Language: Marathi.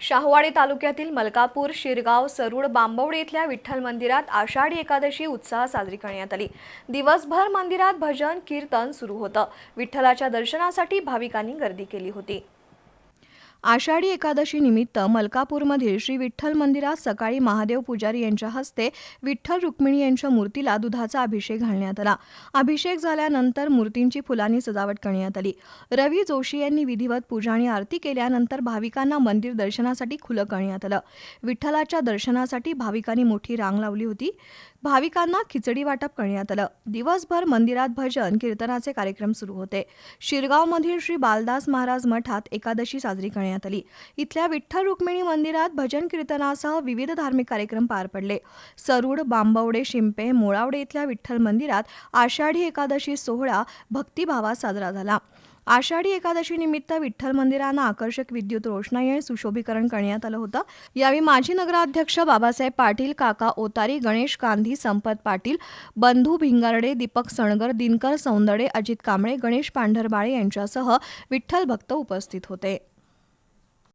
शाहवाडी तालुक्यातील मलकापूर शिरगाव सरूड बांबवडे इथल्या विठ्ठल मंदिरात आषाढी एकादशी उत्साह साजरी करण्यात आली. दिवसभर मंदिरात भजन कीर्तन सुरू होतं. विठ्ठलाच्या दर्शनासाठी भाविकांनी गर्दी केली होती. आषाढी एकादशी निमित्त मलकापूरमधील श्री विठ्ठल मंदिरात सकाळी महादेव पुजारी यांच्या हस्ते विठ्ठल रुक्मिणी यांच्या मूर्तीला दुधाचा अभिषेक घालण्यात आला. अभिषेक झाल्यानंतर मूर्तींची फुलांनी सजावट करण्यात आली. रवी जोशी यांनी विधिवत पूजा आणि आरती केल्यानंतर भाविकांना मंदिर दर्शनासाठी खुलं करण्यात आलं. विठ्ठलाच्या दर्शनासाठी भाविकांनी मोठी रांग लावली होती. भाविकांना खिचडी वाटप करण्यात आलं. दिवसभर मंदिरात भजन कीर्तनाचे कार्यक्रम सुरू होते. शिरगावमधील श्री बालदास महाराज मठात एकादशी साजरी करण्यात आली. इथल्या विठ्ठल रुक्मिणी मंदिरात भजन कीर्तनासह विविध धार्मिक कार्यक्रम पार पडले. सरूड बांबवडे शिंपे मोळावडे इथल्या विठ्ठल मंदिरात आषाढी एकादशी सोहळा भक्तिभावात साजरा झाला. आषाढी एकादशी निमित्त विठ्ठल मंदिरांना आकर्षक विद्युत रोषणाई आणि सुशोभीकरण करण्यात आलं होतं. यावेळी माजी नगराध्यक्ष बाबासाहेब पाटील काका ओतारी गणेश गांधी संपत पाटील बंधू भिंगारडे दीपक सणगर दिनकर सौंदडे अजित कांबळे गणेश पांढरबाळे यांच्यासह विठ्ठल भक्त उपस्थित होते.